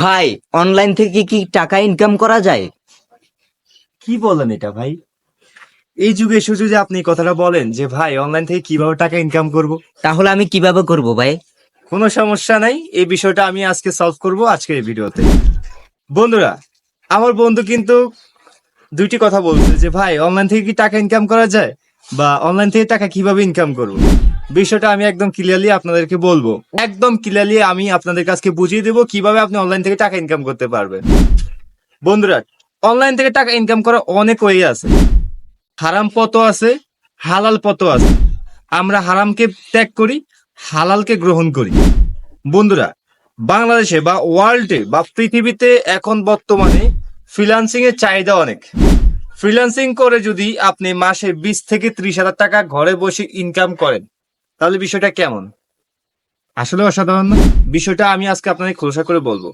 ভাই অনলাইন থেকে কি টাকা ইনকাম করা যায়? কি বলেন এটা ভাই? এই যুগে এসে যদি আপনি এই কথাটা বলেন যে ভাই অনলাইন থেকে কীভাবে টাকা ইনকাম করব? তাহলে আমি কীভাবে করব ভাই? কোনো সমস্যা নাই এই বিষয়টা আমি আজকে সলভ করব আজকের এই ভিডিওতে বন্ধুরা আমার বন্ধু কিন্তু দুইটি কথা বলছে যে ভাই অনলাইন থেকে কি টাকা ইনকাম করা যায়? বা অনলাইন থেকে টাকা কীভাবে ইনকাম করব? বিষয়টা আমি একদম ক্লিয়ারলি আপনাদেরকে বলব। একদম ক্লিয়ারলি আমি আপনাদের কাছকে বুঝিয়ে দেবো কীভাবে আপনি অনলাইন থেকে টাকা ইনকাম করতে পারবেন। বন্ধুরা অনলাইন থেকে টাকা ইনকাম করা অনেক ওয়ে আছে। হারাম পথও আছে, হালাল পথও আছে। আমরা হারামকে ত্যাগ করি, হালালকে গ্রহণ করি। বন্ধুরা, বাংলাদেশে বা ওয়ার্ল্ডে বা পৃথিবীতে এখন বর্তমানে ফ্রিল্যান্সিং এর চাহিদা অনেক। ফ্রিল্যান্সিং করে যদি আপনি মাসে বিশ থেকে ত্রিশ হাজার টাকা ঘরে বসে ইনকাম করেন তাহলে বিষয়টা কেমন? আসলে অসাধারণ। বিষয়টা আমি আজকে আপনাদের খোলসা করে বলব।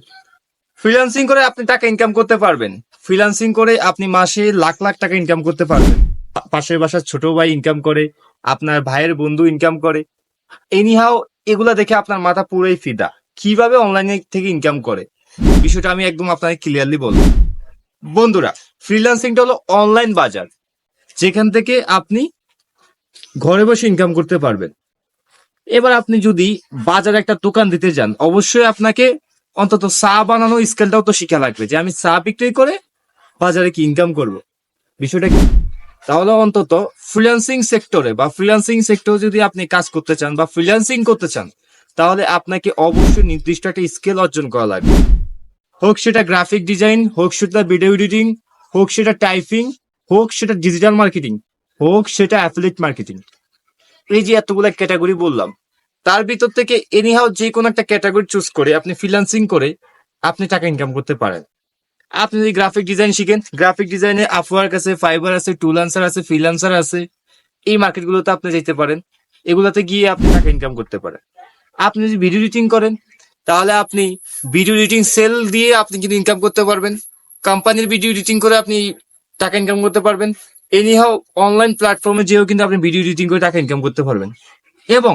ফ্রিল্যান্সিং করে আপনি টাকা ইনকাম করতে পারবেন। ফ্রিল্যান্সিং করে আপনি মাসে লাখ লাখ টাকা ইনকাম করতে পারবেন। পাশের বাসার ছোট ভাই ইনকাম করে, আপনার ভাইয়ের বন্ধু ইনকাম করে। এনিহাও এগুলা দেখে আপনার মাথা পুরোই ফিদা। কীভাবে অনলাইনে থেকে ইনকাম করে? বিষয়টা আমি একদম আপনাকে ক্লিয়ারলি বলব। বন্ধুরা ফ্রিল্যান্সিংটা হলো অনলাইন বাজার। যেখান থেকে আপনি ঘরে বসে ইনকাম করতে পারবেন। এবার আপনি যদি বাজারে একটা দোকান দিতে যান, অবশ্যই আপনাকে অন্তত চা বানানো স্কেলটাও তো শিখা লাগবে, যে আমি চা বিক্রি করে বাজারে কি ইনকাম করব। বিষয়টা কি? তাহলে অন্তত ফ্রিল্যান্সিং সেক্টরে বা ফ্রিল্যান্সিং সেক্টরে যদি আপনি কাজ করতে চান বা ফ্রিল্যান্সিং করতে চান, তাহলে আপনাকে অবশ্যই নির্দিষ্ট একটা স্কেল অর্জন করা লাগবে। হোক সেটা গ্রাফিক ডিজাইন হোক সেটা ভিডিও এডিটিং হোক সেটা টাইপিং হোক সেটা ডিজিটাল মার্কেটিং হোক সেটা অ্যাফিলিয়েট মার্কেটিং এই যে এতগুলো ক্যাটাগরি বললাম, তার ভিতর থেকে এনিহাও যে কোনো একটা ক্যাটাগরি চুজ করে আপনি ফ্রিল্যান্সিং করে আপনি টাকা ইনকাম করতে পারেন। আপনি যদি গ্রাফিক ডিজাইন শিখেন গ্রাফিক ডিজাইনে আপওয়ার্ক আছে ফাইবার আছে টুলান্সার আছে ফ্রিল্যান্সার আছে, এই মার্কেটগুলোতে আপনি যেতে পারেন। এগুলোতে গিয়ে আপনি টাকা ইনকাম করতে পারেন। আপনি যদি ভিডিও এডিটিং করেন, তাহলে আপনি ভিডিও এডিটিং সেল দিয়ে আপনি কিন্তু ইনকাম করতে পারবেন। কোম্পানির ভিডিও এডিটিং করে আপনি টাকা ইনকাম করতে পারবেন। এনিহাও অনলাইন প্ল্যাটফর্মে যেও কিন্তু আপনি ভিডিও এডিটিং করে টাকা ইনকাম করতে পারবেন। এবং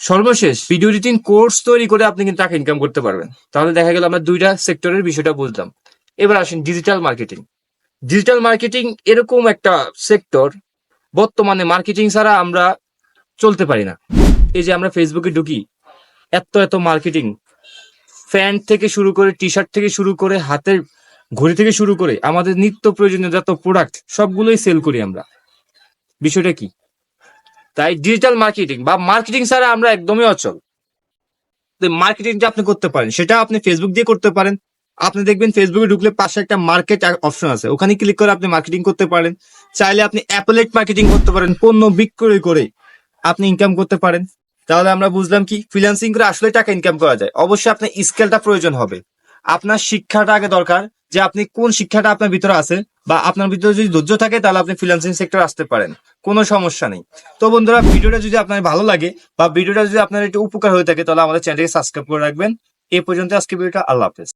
সর্বশেষ ভিডিও এডিটিং কোর্স তৈরি করে আপনি কিন্তু টাকা ইনকাম করতে পারবেন। তাহলে দেখা গেল আমরা দুইটা সেক্টরের বিষয়টা বুঝলাম। এবার আসেন ডিজিটাল মার্কেটিং ডিজিটাল মার্কেটিং এরকম একটা সেক্টর বর্তমানে মার্কেটিং ছাড়া আমরা চলতে পারি না। এই যে আমরা ফেসবুকে ঢুকি, এত এত মার্কেটিং প্যান্ট থেকে শুরু করে টি শার্ট থেকে শুরু করে, হাতের ঘড়ি থেকে শুরু করে আমাদের নিত্য প্রয়োজনীয় যত প্রোডাক্ট সবগুলোই সেল করি আমরা। বিষয়টা কি? তাই ডিজিটাল মার্কেটিং বা মার্কেটিং ছাড়া আমরা একদমই অচল। মার্কেটিংটা আপনি করতে পারেন, সেটা আপনি ফেসবুক দিয়ে করতে পারেন। আপনি দেখবেন ফেসবুকে ঢুকলে পাশে একটা মার্কেট অপশন আছে। ওখানে ক্লিক করে আপনি মার্কেটিং করতে পারেন। চাইলে আপনি অ্যাপলেট মার্কেটিং করতে পারেন, পণ্য বিক্রয় করে আপনি ইনকাম করতে পারেন। তাহলে আমরা বুঝলাম কি ফ্রিল্যান্সিং করে আসলে টাকা ইনকাম করা যায়। অবশ্যই আপনার স্কেলটা প্রয়োজন হবে। আপনার শিক্ষাটা আগে দরকার যে আপনি কোন শিক্ষাটা আপনার ভিতরে আছে বা আপনার ভিতরে যদি ধৈর্য থাকে তাহলে আপনি ফ্রিল্যান্সিং সেক্টর আসতে পারেন। কোনো সমস্যা নেই। তো বন্ধুরা, ভিডিওটা যদি আপনার ভালো লাগে বা ভিডিওটা যদি আপনার একটু উপকার হয়ে থাকে তাহলে আমাদের চ্যানেলকে সাবস্ক্রাইব করে রাখবেন। এই পর্যন্ত আজকে ভিডিওটা, আল্লাহ হাফেজ।